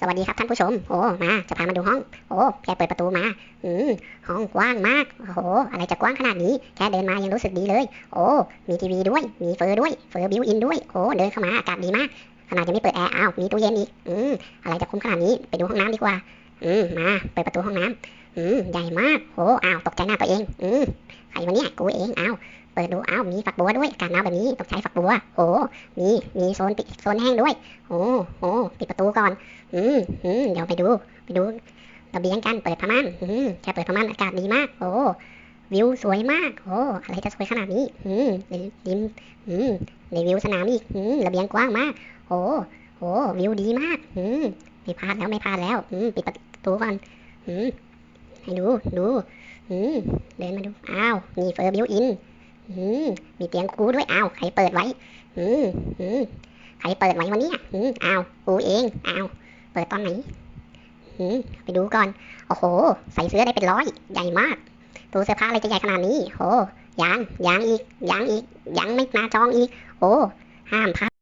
สวัสดีครับท่านผู้ชม โอ้ มา จะพามาดูห้อง โอ้แค่เปิดประตูมา อืม ห้องกว้างมาก โอ้โห อะไรจะกว้างขนาดนี้ แค่เดินมายังรู้สึกดีเลย โอ้ มีทีวีด้วย มีเฟอร์ด้วย เฟอร์บิวอินด้วย โอ้ เดินเข้ามา อากาศดีมาก ขนาดยังไม่เปิดแอร์ อ้าว มีตู้เย็นอีก อืม อะไรจะคุ้มขนาดนี้ ไปดูห้องน้ำดีกว่า อืมมา เปิดประตูห้องน้ำอืมใหญ่มากโอ้อ้าวตกใจหน้าตัวเอง อืมใครวะเนี่ย กูเอง อ้าว เปิดดูอ้าว มีฝักบัวด้วย กาศหนาวแบบนี้ต้องใช้ฝักบัวโอ้มี มีโซนปิดโซนแห้งด้วยโอ้โอ้ปิดประตูก่อน อืมอืมเดี๋ยวไปดู ไปดูระเบียงกัน เปิดผ้าม่านอืมแค่เปิดผ้าม่านอากาศดีมาก โอ้วิวสวยมาก โอ้ อะไรจะสวยขนาดนี้ อืมริม อืมในวิวสนามอีก อืมระเบียงกว้างมาก โอ้โอ้วิวดีมาก อืม ไม่พลาดแล้วไม่พลาดแล้ว อืมปิดประตูก่อน อืมให้ดูดู อืมเดินมาดู อ้าวนี่เฟอร์บิวอิน อืมมีเตียงคูด้วย อ้าวใครเปิดไว้ อืมอืมใครเปิดไว้วันนี้อืมอ้าวกูเองอ้าวเปิดตอนไหนอืมไปดูก่อน โอ้โห ใส่เสื้อได้เป็นร้อย ใหญ่มากตู้เสื้อผ้าอะไรจะใหญ่ขนาดนี้ โอ้ยางยางอีกยางอีกยางไม่มาจองอีก โอ้ห้ามพลาด